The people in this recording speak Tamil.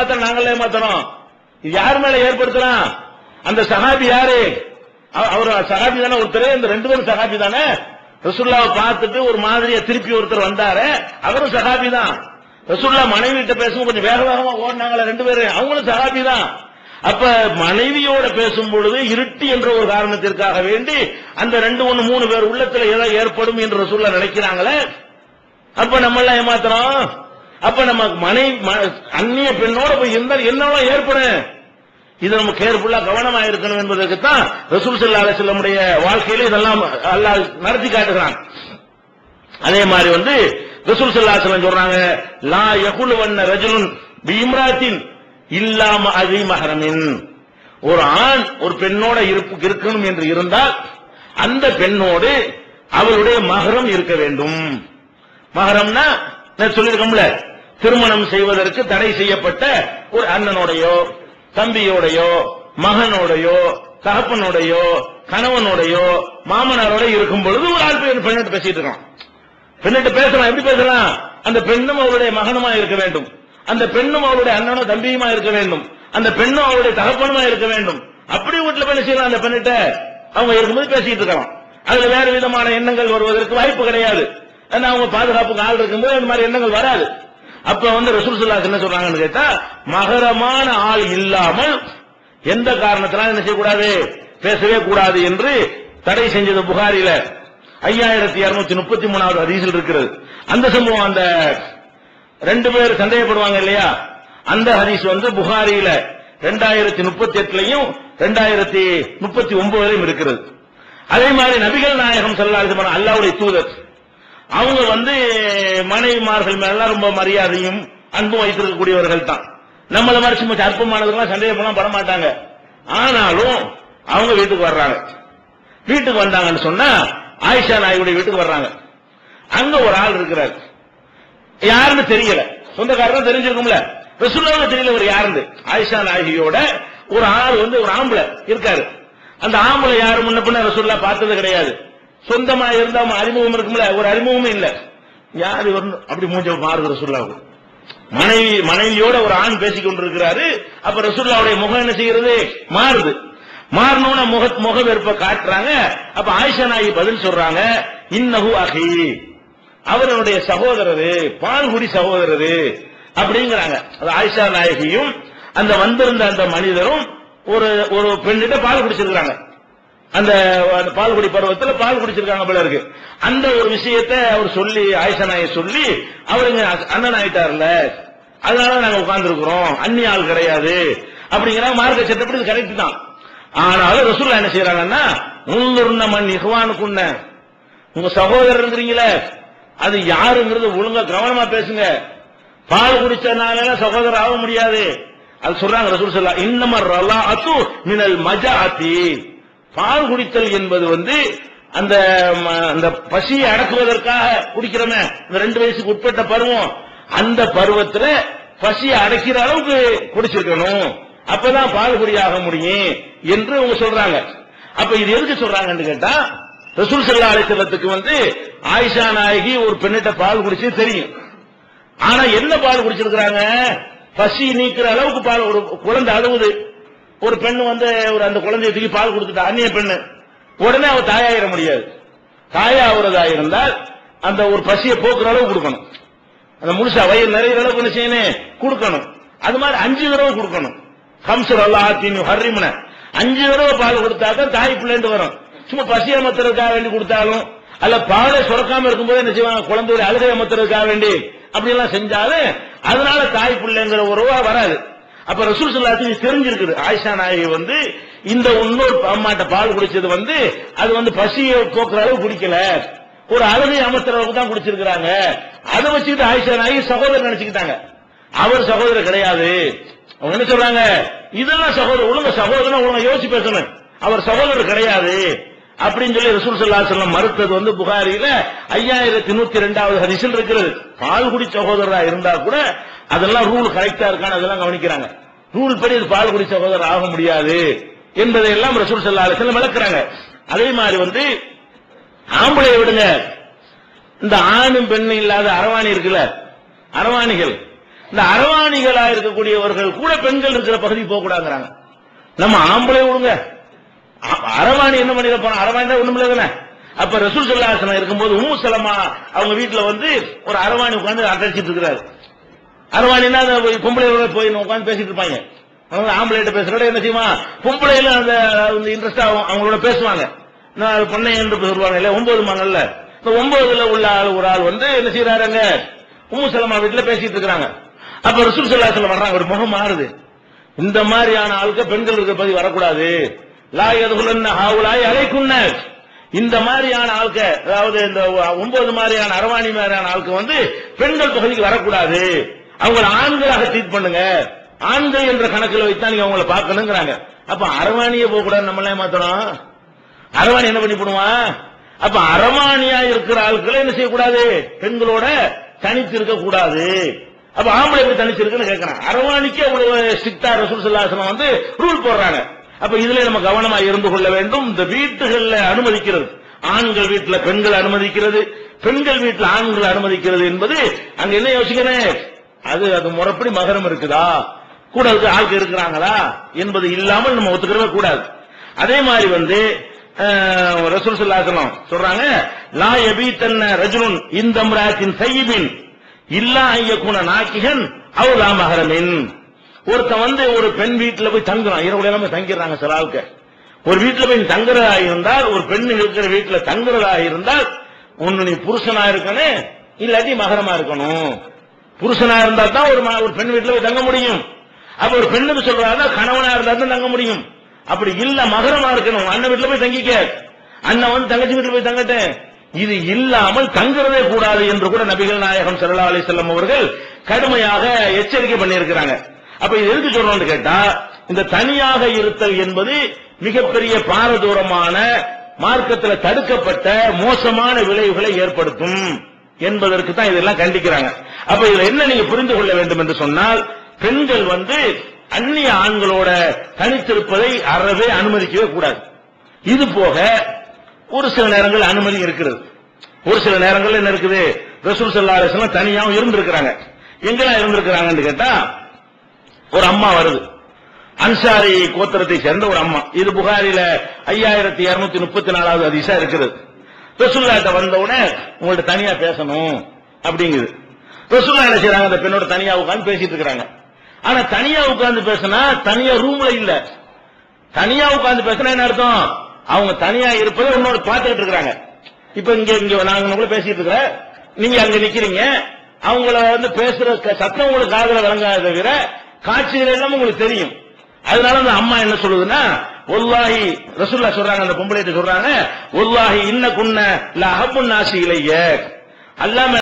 ஏமாத்தணும் நாங்களே ஏமாத்தணும். இது யார் மேல ஏற்படுத்தலாம் அந்த சஹாபி யாரு? அவர் சஹாபி தானே ஒருத்தர்? இந்த ரெண்டு பேரும் சஹாபி தானே? ரசுல்லாவை பார்த்துட்டு ஒரு மாதிரியா திருப்பி ஒருத்தர் வந்தாரு. அவரும் சஹாபி தான். ரசுல்லா மனைவி கிட்ட பேசும் கொஞ்சம் வேக வேகமா ஓடினாங்களே ரெண்டு பேரும் அவங்களும் சஹாபி தான். அப்ப மனைவியோட பேசும் பொழுது இருட்டு என்ற ஒரு காரணத்திற்காக வேண்டி அந்த ரெண்டு ஒண்ணு மூணு பேர் உள்ளத்துல ஏதோ ஏற்படும் என்று ரசுல்லா நினைக்கிறாங்களே. அப்ப நம்ம எல்லாம் ஏமாத்துறோம்? அப்ப நம்ம மனை ம- அந்நிய பெண்ணோட போய் இருந்தால் என்னவெல்லாம் ஏற்படும். இது நம்ம கேர்ஃபுல்லா கவனமா இருக்கணும் என்பதற்கு தான் ரசூல் ஸல்லல்லாஹு அலைஹி வாழ்க்கையில இதெல்லாம் அல்லா நடத்தி காட்டுகிறான். அதே மாதிரி வந்து ரசூல் ஸல்லல்லாஹு சொல்றாங்க லா யகுலு வண்ண ரஜுலுன் பீம்ராத்தின் இல்லாம அதி மஹரமின். ஒரு ஆண் ஒரு பெண்ணோட இருப்பு இருக்கணும் என்று இருந்தால் அந்த பெண்ணோடு அவளுடைய மகரம் இருக்க வேண்டும். மகரம்னா நான் சொல்லியிருக்கோம்ல திருமணம் செய்வதற்கு தடை செய்யப்பட்ட ஒரு அண்ணனோடையோ தம்பியோடையோ மகனோடையோ தகப்பனோடையோ கணவனோடையோ மாமனாரோட இருக்கும் பொழுது ஒரு ஆள் பெண்ணிட்டு பேசிட்டு இருக்கான். பெண்ணிட்டு பேசலாம் எப்படி பேசலாம் அந்த பெண்ணும் அவருடைய மகனுமா இருக்க வேண்டும். அந்த பெண்ணும் அவருடைய அண்ணனோ தம்பியுமா இருக்க வேண்டும். அந்த பெண்ணும் அவருடைய தகப்பனுமா இருக்க வேண்டும். அப்படி வீட்டுல பண்ணி செய்யலாம் அந்த பெண்ணிட்ட அவங்க இருக்கும்போது பேசிட்டு இருக்கலாம் அதுல வேற விதமான எண்ணங்கள் வருவதற்கு வாய்ப்பு கிடையாது. ஏன்னா அவங்க பாதுகாப்புக்கு ஆள் இருக்கும்போது அந்த மாதிரி எண்ணங்கள் வராது. அப்ப வந்து ரசூல் என்ன சொல்றாங்கன்னு கேட்டா மகரமான ஆள் இல்லாமல் எந்த காரணத்தினால என்ன செய்யக்கூடாது? பேசவே கூடாது என்று தடை செஞ்சது புகாரில. ஐயாயிரத்தி இருநூத்தி முப்பத்தி மூணாவது ஹதீஸில் இருக்கிறது. அந்த சம்பவம் அந்த ரெண்டு பேர் சந்தேகப்படுவாங்க இல்லையா? அந்த ஹதீஸ் வந்து புகாரியில ரெண்டாயிரத்தி முப்பத்தி எட்டுலயும் ரெண்டாயிரத்தி முப்பத்தி ஒன்பதுலயும் இருக்கிறது. அதே மாதிரி நபிகள் நாயகம் செல்லாது அல்லாவுடைய தூதர் அவங்க வந்து மனைவிமார்கள் மேல ரொம்ப மரியாதையும் அன்பும் வைத்திருக்கக்கூடியவர்கள் தான். நம்மள மாதிரி சும்மா அற்பமானதுக்கெல்லாம் சந்தேகப்படலாம் பட மாட்டாங்க. ஆனாலும் அவங்க வீட்டுக்கு வர்றாங்க. வீட்டுக்கு வந்தாங்கன்னு சொன்னா ஆயிஷா நாயுடைய வீட்டுக்கு வர்றாங்க. அங்க ஒரு ஆள் இருக்கிறார். யாருன்னு தெரியல. சொந்தக்காரர் தெரிஞ்சிருக்கும்ல. ரசூலுல்லாஹ்வுக்கு தெரியல ஒரு யாருன்னு. ஆயிஷா நாயகியோட ஒரு ஆள் வந்து ஒரு ஆம்பளை இருக்காரு. அந்த ஆம்பளை யாரு? முன்ன பின்ன ரசூல்லா பார்த்தது கிடையாது. சொந்தமா இருந்தா அறிமுகம் இருக்கும்ல ஒரு அறிமுகமே இல்ல. யார் இவர்? அப்படி மூஞ்ச மாறுது ரசூல்லாவுக்கு மனைவி மனைவியோட ஒரு ஆண் பேசிக் கொண்டிருக்கிறாரு. அப்ப ரசுல்லாவுடைய முகம் என்ன செய்யறது மாறுது. மாறணும்னா முக முக வெறுப்ப காட்டுறாங்க. அப்ப ஆயிஷா நாயகி பதில் சொல்றாங்க. இன்னஹு அகி அவருடைய சகோதரரு பால்குடி சகோதரரு அப்படிங்கிறாங்க. அது ஆயிஷா நாயகியும் அந்த வந்திருந்த அந்த மனிதரும் ஒரு ஒரு பெண்ணிட்ட பால் குடிச்சிருக்கிறாங்க. அந்த அந்த பால்குடி பருவத்துல பால் குடிச்சிருக்காங்க போல இருக்கு. அந்த ஒரு விஷயத்தை அவர் சொல்லி ஆயிஷா நாயை சொல்லி அவருங்க அண்ணன் ஆயிட்டார்ல. அதனால நாங்க உட்கார்ந்துருக்கிறோம். அந்நிய ஆள் கிடையாது. அப்படிங்கிற மார்க்க சட்டப்படி கரெக்ட் தான். ஆனாலும் ரசூல்லா என்ன செய்யறாங்கன்னா முன்னுருண்ண மண் இஹ்வானுக்குன்ன. உங்க சகோதரருங்கிறீங்களே அது யாருங்கிறது ஒழுங்கா கவனமா பேசுங்க. பால் குடிச்சனால சகோதரர் ஆக முடியாது. அது சொல்றாங்க ரசூல் சொல்லா இன்னமர் ரலா அத்து மினல் மஜாத்தி பால் குடித்தல் என்பது வந்து அந்த ம- அந்த பசியை அடக்குவதற்காக குடிக்கிறோமே. இந்த ரெண்டு வயசுக்கு உட்பட்ட பருவம். அந்த பருவத்துல பசியை அடக்கிற அளவுக்கு குடிச்சிருக்கணும். அப்பதான் பால் குடியாக முடியும் என்று அவங்க சொல்றாங்க. அப்ப இது எதுக்கு சொல்றாங்கன்னு கேட்டா ரசூல் செல்லா அலைச்சலத்துக்கு வந்து ஆயிஷா நாயகி ஒரு பெண்ணிட்ட பால் குடிச்சு தெரியும். ஆனா என்ன பால் குடிச்சிருக்கிறாங்க? பசி நீக்கிற அளவுக்கு பால் ஒரு குழந்தை அழுவுது. ஒரு பெண் வந்து ஒரு அந்த குழந்தைய தூக்கி பால் கொடுத்துட்டா அந்நிய பெண்ணு. உடனே அவ தாயாயிர முடியாது. தாயாகிறதா இருந்தால் அந்த ஒரு பசியை போக்குற அளவு கொடுக்கணும். அந்த முழுசா வயிறு நிறைய அளவுக்கு என்ன செய்யணும்? கொடுக்கணும். அது மாதிரி அஞ்சு தடவை கொடுக்கணும். ஹம்சர் அல்லாஹின் ஹர்ரிமன. அஞ்சு தடவை பால் கொடுத்தாக்க தாய் பிள்ளைண்டு வரும். சும்மா பசி அமர்த்துறதுக்காக வேண்டி கொடுத்தாலும் அல்ல பாலை சுரக்காம இருக்கும்போது என்ன செய்வாங்க? குழந்தையோட அழுகை அமர்த்துறதுக்காக வேண்டி அப்படி எல்லாம் செஞ்சாலும் அதனால தாய் பிள்ளைங்கிற உறவா வராது. அப்ப ரசூல் சொல்லாத்துக்கு தெரிஞ்சிருக்குது. ஆயிஷா நாயகி வந்து இந்த இன்னொரு அம்மாட்ட பால் குடிச்சது வந்து அது வந்து பசியை போக்குற அளவு குடிக்கல. ஒரு அழுகை அமர்த்துற அளவுக்கு தான் குடிச்சிருக்கிறாங்க. அதை வச்சுக்கிட்டு ஆயிஷா நாயகி சகோதரர் நினைச்சுக்கிட்டாங்க. அவர் சகோதரர் கிடையாது. அவங்க என்ன சொல்றாங்க? இதெல்லாம் சகோதரர் ஒழுங்க சகோதரன் ஒழுங்க யோசிச்சு பேசணும். அவர் சகோதரர் கிடையாது. அப்படின்னு சொல்லி ரசூல் ஸல்லல்லாஹு மறுத்தது வந்து புகாரியில ஐயாயிரத்தி நூத்தி ரெண்டாவது ஹரிசில் இருக்கிறது பால்குடி சகோதரரா இருந்தா கூட அதெல்லாம் ரூல் கரெக்டா இருக்கான்னு அதெல்லாம் கவனிக்கிறாங்க. ரூல் படி இது பால்குடி சகோதரர் ஆக முடியாது என்பதை எல்லாம் ரசூல் ஸல்லல்லாஹு செல்லம் விளக்குறாங்க. அதே மாதிரி வந்து ஆம்பளை விடுங்க. இந்த ஆணும் பெண்ணும் இல்லாத அரவாணி இருக்குல்ல? அரவாணிகள். இந்த அரவாணிகளா இருக்கக்கூடியவர்கள் கூட பெண்கள் இருக்கிற பகுதி போக கூடாதுங்கிறாங்க நம்ம ஆம்பளை விடுங்க. அரவாணி என்ன பண்ணிட போறோம் அரவாணி தான் ஒண்ணும் தானே அப்ப ரசூல் சல்லாசனம் இருக்கும்போது உம்மு சலமா அவங்க வீட்டுல வந்து ஒரு அரவாணி உட்காந்து அடைச்சிட்டு இருக்கிறாரு. அரவாணினா அந்த பொம்பளை போய் உட்காந்து பேசிட்டு இருப்பாங்க. ஆம்பளைட்ட பேசுறோட என்ன செய்யுமா பொம்பளையில அந்த இன்ட்ரெஸ்டா அவங்களோட பேசுவாங்க. நான் பொண்ணை என்று சொல்லுவாங்க இல்ல ஒன்பது மணல்ல. இந்த ஒன்பதுல உள்ள ஆள் ஒரு ஆள் வந்து என்ன செய்யறாருங்க உம்மு சலமா வீட்டுல பேசிட்டு இருக்கிறாங்க. அப்ப ரசூல் சல்லாசலம் வர்றாங்க. ஒரு முகம் மாறுது. இந்த மாதிரியான ஆளுக்கு பெண்கள் இருக்க பதி வரக்கூடாது. லா இந்த மாதிரியான ஆள்க அதாவது இந்த ஒன்பது மாதிரியான அரவாணி மாதிரியான ஆளுக்கு வந்து பெண்கள் பகுதிக்கு வரக்கூடாது. அவங்கள ஆண்களாக ட்ரீட் பண்ணுங்க. ஆண்கள் என்ற கணக்கில் வைத்தா நீங்க அவங்கள பார்க்கணுங்கிறாங்க. அப்ப அரவாணிய போக கூடாது நம்மளே மாத்தணும் அரவாணி என்ன பண்ணி போடுவான் அப்ப அரவாணியா இருக்கிற ஆட்களை என்ன செய்யக்கூடாது? பெண்களோட தனித்து இருக்க கூடாது அப்ப ஆம்பளை எப்படி தனிச்சு இருக்குன்னு கேட்கறான் அரவாணிக்கு அவ்வளவு ஸ்ட்ரிக்டா ரசூல் சல்லாசனம் வந்து ரூல் போடுறாங்க. அப்ப இதுல நம்ம கவனமா இருந்து கொள்ள வேண்டும். இந்த வீட்டுகள்ல அனுமதிக்கிறது. ஆண்கள் வீட்டுல பெண்கள் அனுமதிக்கிறது. பெண்கள் வீட்டுல ஆண்கள் அனுமதிக்கிறது என்பது அங்க என்ன யோசிக்கிறேன் அது அது முறைப்படி மகரம் இருக்குதா? கூட இருக்க ஆட்கள் இருக்கிறாங்களா? என்பது இல்லாமல் நம்ம ஒத்துக்கிறவே கூடாது. அதே மாதிரி வந்து ரசூல் ஸல்லல்லாஹு சொல்றாங்க லா யபீத்தன்ன ரஜுலுன் இந்த சையிபின் இல்லா ஐயக்குன நாக்கிகன் அவுலா லா ஒருத்தன் வந்து ஒரு பெண் வீட்டுல போய் தங்குறான். இரவு எல்லாமே தங்கிடுறாங்க சில ஆளுக்கு ஒரு வீட்டுல போய் தங்குறதா இருந்தால் ஒரு பெண் இருக்கிற வீட்டுல தங்குறதா இருந்தால் ஒன்னு நீ புருஷனா இருக்கணும் இல்லாட்டி மகரமா இருக்கணும். புருஷனா இருந்தா தான் ஒரு ஒரு பெண் வீட்டுல போய் தங்க முடியும். அப்ப ஒரு பெண்ணுக்கு சொல்றாங்க கணவனா இருந்தா தான் தங்க முடியும். அப்படி இல்ல மகரமா இருக்கணும். அண்ணன் வீட்டுல போய் தங்கிக்க. அண்ணன் வந்து தங்கச்சி வீட்டுல போய் தங்கட்டேன் இது இல்லாமல் தங்குறதே கூடாது என்று கூட நபிகள் நாயகம் சல்லா அலைஹி அவர்கள் கடுமையாக எச்சரிக்கை பண்ணியிருக்கிறாங்க. அப்ப இது எதுக்கு சொல்றோம்னு கேட்டா இந்த தனியாக இருத்தல் என்பது மிகப்பெரிய பாரதூரமான மார்க்கத்தில் தடுக்கப்பட்ட மோசமான விளைவுகளை ஏற்படுத்தும் என்பதற்கு தான் இதெல்லாம் கண்டிக்கிறாங்க. அப்ப இதுல என்ன நீங்க புரிந்து கொள்ள வேண்டும் என்று சொன்னால் பெண்கள் வந்து அந்நிய ஆண்களோட தனித்திருப்பதை அறவே அனுமதிக்கவே கூடாது. இது போக ஒரு சில நேரங்கள் அனுமதி இருக்கிறது. ஒரு சில நேரங்கள் என்ன இருக்குது? ரசூல் சல்லா தனியாகவும் இருந்திருக்கிறாங்க. எங்கெல்லாம் இருந்திருக்கிறாங்கன்னு கேட்டா ஒரு அம்மா வருது. அன்சாரி கோத்திரத்தை சேர்ந்த ஒரு அம்மா. இது புகாரில ஐயாயிரத்தி இருநூத்தி முப்பத்தி நாலாவது அதிசா இருக்கிறது ரசுல்லாட்ட வந்த உடனே உங்கள்ட்ட தனியா பேசணும் அப்படிங்குது. ரசுல்லா என்ன செய்றாங்க? அந்த பெண்ணோட தனியா உட்காந்து பேசிட்டு இருக்கிறாங்க. ஆனா தனியா உட்கார்ந்து பேசினா தனியா ரூம்ல இல்ல. தனியா உட்கார்ந்து பேசினா என்ன அர்த்தம்? அவங்க தனியா இருப்பதை இன்னொரு பார்த்துக்கிட்டு இருக்காங்க இப்ப இங்க இங்க நாங்க உங்களை பேசிட்டு இருக்கிற நீங்க அங்க நிக்கிறீங்க. அவங்கள வந்து பேசுற சத்தம் உங்களுக்கு காதல விளங்காத தவிர காட்சிகள் எல்லாம் உங்களுக்கு தெரியும். அதனால அந்த அம்மா என்ன சொல்லுதுன்னா ஒல்லாஹி ரசுல்லா சொல்றாங்க அந்த பொம்பளை சொல்றாங்க ஒல்லாஹி இன்ன குன்ன ல நாசி இலைய அல்லாம